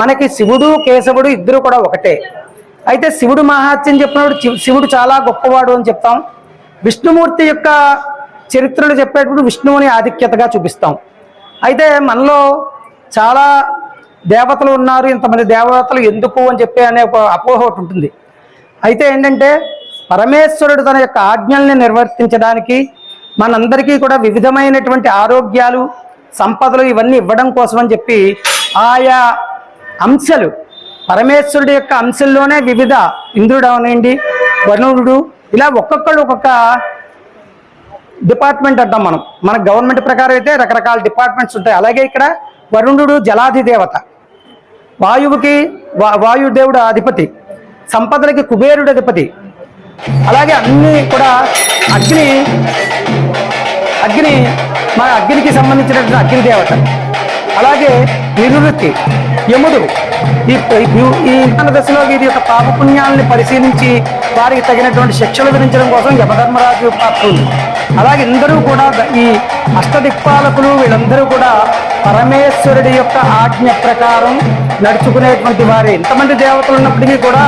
మనకి శివుడు కేశవుడు ఇద్దరు కూడా ఒకటే. అయితే శివుడు మహాత్యం చెప్పినప్పుడు శివుడు చాలా గొప్పవాడు అని చెప్తాం. విష్ణుమూర్తి యొక్క చరిత్రలు చెప్పేటప్పుడు విష్ణువుని ఆధిక్యతగా చూపిస్తాం. అయితే మనలో చాలా దేవతలు ఉన్నారు ఇంతమంది దేవతలు ఎందుకు అని చెప్పి అనే ఒక అపోహ ఒకటి ఉంటుంది. అయితే ఏంటంటే పరమేశ్వరుడు తన యొక్క ఆజ్ఞల్ని నిర్వర్తించడానికి మనందరికీ కూడా వివిధమైనటువంటి ఆరోగ్యాలు సంపదలు ఇవన్నీ ఇవ్వడం కోసం అని చెప్పి ఆయా అంశాలు పరమేశ్వరుడు యొక్క అంశంలోనే వివిధ ఇంద్రుడు అవనండి వరుణుడు ఇలా ఒక్కొక్కడు ఒక్కొక్క డిపార్ట్మెంట్ అంటాం మనం. మన గవర్నమెంట్ ప్రకారం అయితే రకరకాల డిపార్ట్మెంట్స్ ఉంటాయి. అలాగే ఇక్కడ వరుణుడు జలాది దేవత వాయువుకి వా వాయుదేవుడు అధిపతి. సంపదలకి కుబేరుడు అధిపతి. అలాగే అన్నీ కూడా అగ్ని అగ్ని మన అగ్నికి సంబంధించినటువంటి అగ్ని దేవత. అలాగే నివృత్తి యముడు ఈ ఈ- దశలో వీరి యొక్క పాపపుణ్యాలని పరిశీలించి వారికి తగినటువంటి శిక్షలు విధించడం కోసం యమధర్మరాజు పాత్రులు అలాగే అందరూ కూడా ఈ అష్టదిక్పాలకులు వీళ్ళందరూ కూడా పరమేశ్వరుడి యొక్క ఆజ్ఞ ప్రకారం నడుచుకునేటువంటి వారి. ఇంతమంది దేవతలు ఉన్నప్పటికీ కూడా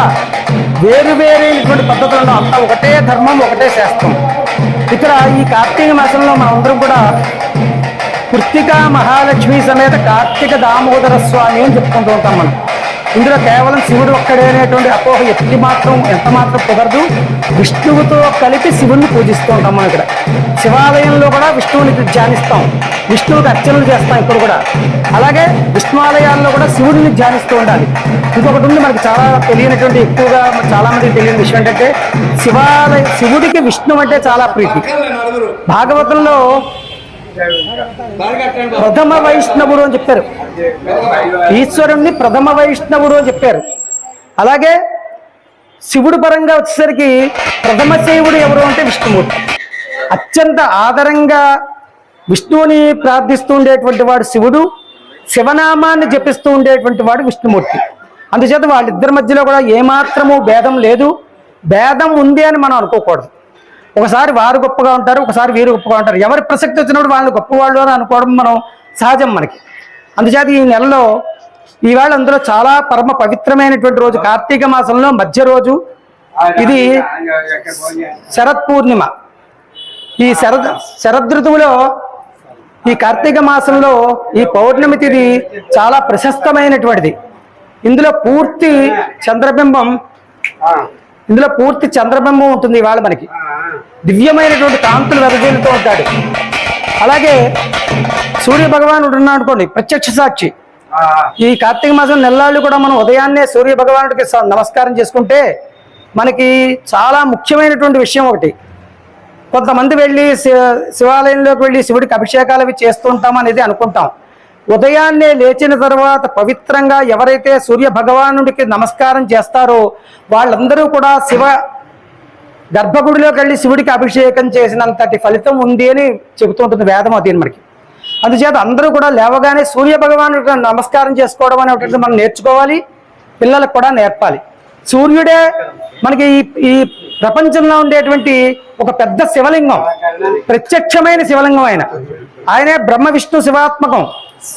వేరు వేరేటువంటి పద్ధతులను అంతా ఒకటే ధర్మం ఒకటే శాస్త్రం. ఇక్కడ ఈ కార్తీక మాసంలో మనందరం కూడా కృత్తిక మహాలక్ష్మి సమేత కార్తీక దామోదర స్వామి అని చెప్పుకుంటూ ఉంటాం మనం. ఇందులో కేవలం శివుడు ఒక్కడే అనేటువంటి అపోహ ఎత్తి మాత్రం ఎంత మాత్రం కుదరదు. విష్ణువుతో కలిపి శివుణ్ణి పూజిస్తూ ఉంటాం మనం ఇక్కడ. శివాలయంలో కూడా విష్ణువుని ధ్యానిస్తాం. విష్ణువుకి అర్చనలు చేస్తాం ఇప్పుడు కూడా. అలాగే విష్ణువాలయాల్లో కూడా శివుడిని ధ్యానిస్తూ ఉండాలి. ఇంకొకటి ఉంది మనకి చాలా తెలియనటువంటి ఎక్కువగా చాలా మందికి తెలియని విషయం ఏంటంటే శివాలయ శివుడికి విష్ణు అంటే చాలా ప్రీతి. భాగవతంలో ప్రథమ వైష్ణవుడు అని చెప్పారు. ఈశ్వరుణ్ణి ప్రథమ వైష్ణవుడు అని చెప్పారు. అలాగే శివుడు పరంగా వచ్చేసరికి ప్రథమ శివుడు ఎవరు అంటే విష్ణుమూర్తి. అత్యంత ఆదరంగా విష్ణువుని ప్రార్థిస్తూ ఉండేటువంటి వాడు శివుడు శివనామాన్ని జపిస్తూ ఉండేటువంటి వాడు విష్ణుమూర్తి. అందుచేత వాళ్ళిద్దరి మధ్యలో కూడా ఏమాత్రము భేదం లేదు. భేదం ఉంది అని మనం అనుకోకూడదు. ఒకసారి వారు గొప్పగా ఉంటారు ఒకసారి వీరు గొప్పగా ఉంటారు. ఎవరి ప్రసక్తి వచ్చినప్పుడు వాళ్ళు గొప్పవాళ్ళు అని అనుకోవడం మనం సహజం మనకి. అందుచేత ఈ నెలలో ఈవేళ అందులో చాలా పరమ పవిత్రమైనటువంటి రోజు కార్తీక మాసంలో మధ్య రోజు. ఇది శరత్ పూర్ణిమ. ఈ శరద్ శరదృతువులో ఈ కార్తీక మాసంలో ఈ పౌర్ణమి తిథి చాలా ప్రశస్తమైనటువంటిది. ఇందులో పూర్తి చంద్రబింబం ఇందులో పూర్తి చంద్రబింబం ఉంటుంది ఇవాళ మనకి. దివ్యమైనటువంటి కాంతులు వెదజల్లుతూ ఉంటాడు. అలాగే సూర్య భగవానుడు ఉన్నాడు అనుకోండి ప్రత్యక్ష సాక్షి. ఈ కార్తీక మాసం నెల్లాళ్ళు కూడా మనం ఉదయాన్నే సూర్య భగవానుడికి నమస్కారం చేసుకుంటే మనకి చాలా ముఖ్యమైనటువంటి విషయం ఒకటి. కొంతమంది వెళ్ళి శివాలయంలోకి వెళ్ళి శివుడికి అభిషేకాలు అవి చేస్తూ ఉంటాం అనేది అనుకుంటాం. ఉదయాన్నే లేచిన తర్వాత పవిత్రంగా ఎవరైతే సూర్య భగవానుడికి నమస్కారం చేస్తారో వాళ్ళందరూ కూడా శివ గర్భగుడిలోకి వెళ్ళి శివుడికి అభిషేకం చేసినంతటి ఫలితం ఉంది అని చెబుతుంటుంది వేదం అది మనకి. అందుచేత అందరూ కూడా లేవగానే సూర్య భగవానుడికి నమస్కారం చేసుకోవడం అనేటువంటిది మనం నేర్చుకోవాలి పిల్లలకు కూడా నేర్పాలి. సూర్యుడే మనకి ఈ ఈ ప్రపంచంలో ఉండేటువంటి ఒక పెద్ద శివలింగం ప్రత్యక్షమైన శివలింగం ఆయన. ఆయనే బ్రహ్మ విష్ణు శివాత్మకం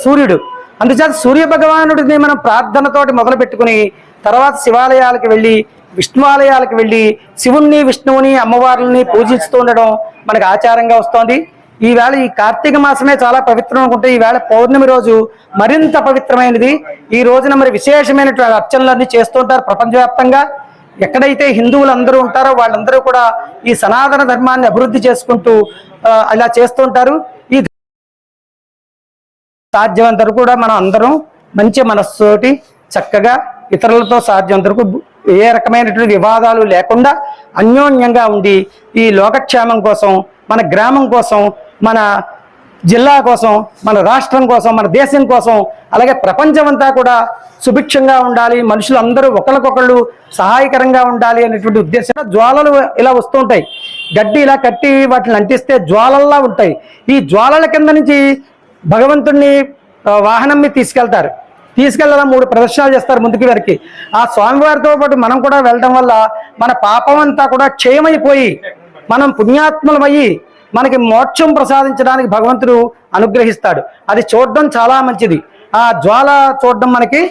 సూర్యుడు. అందుచేత సూర్య భగవానుడిని మనం ప్రార్థనతోటి మొదలు పెట్టుకుని తర్వాత శివాలయాలకు వెళ్ళి విష్ణువాలయాలకు వెళ్ళి శివుణ్ణి విష్ణువుని అమ్మవార్లని పూజిస్తూ ఉండడం మనకు ఆచారంగా వస్తోంది. ఈవేళ ఈ కార్తీక మాసమే చాలా పవిత్రం అనుకుంటే ఈవేళ పౌర్ణమి రోజు మరింత పవిత్రమైనది. ఈ రోజున మరి విశేషమైనటువంటి అర్చనలన్నీ చేస్తుంటారు ప్రపంచవ్యాప్తంగా. ఎక్కడైతే హిందువులు అందరూ ఉంటారో వాళ్ళందరూ కూడా ఈ సనాతన ధర్మాన్ని అభివృద్ధి చేసుకుంటూ అలా చేస్తుంటారు ఈ సాధ్యమంత కూడా మనం అందరం మంచి మనస్సుతోటి చక్కగా ఇతరులతో సాధ్యమంత ఏ రకమైనటువంటి వివాదాలు లేకుండా అన్యోన్యంగా ఉండి ఈ లోకక్షేమం కోసం మన గ్రామం కోసం మన జిల్లా కోసం మన రాష్ట్రం కోసం మన దేశం కోసం అలాగే ప్రపంచమంతా కూడా సుభిక్షంగా ఉండాలి మనుషులు అందరూ ఒకరికొకళ్ళు సహాయకరంగా ఉండాలి అనేటువంటి ఉద్దేశంతో జ్వాలలు ఇలా వస్తూ ఉంటాయి. గడ్డి ఇలా కట్టి వాటిని అంటిస్తే జ్వాలల్లా ఉంటాయి. ఈ జ్వాలల కింద నుంచి భగవంతుణ్ణి వాహనం మీద తీసుకెళ్తారు. తీసుకెళ్ళడం మూడు ప్రదర్శనలు చేస్తారు ముందుకి వారికి. ఆ స్వామివారితో పాటు మనం కూడా వెళ్ళడం వల్ల మన పాపం అంతా కూడా క్షయమైపోయి మనం పుణ్యాత్మలమయ్యి మనకి మోక్షం ప్రసాదించడానికి భగవంతుడు అనుగ్రహిస్తాడు. అది చూడడం చాలా మంచిది. ఆ జ్వాల చూడడం మనకి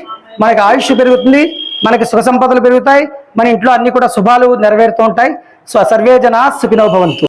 మనకి ఆయుష్ పెరుగుతుంది మనకి సుఖ సంపదలు పెరుగుతాయి మన ఇంట్లో అన్ని కూడా శుభాలు నెరవేరుతూ ఉంటాయి. సో సర్వే జనా సుఖినో భవంతు.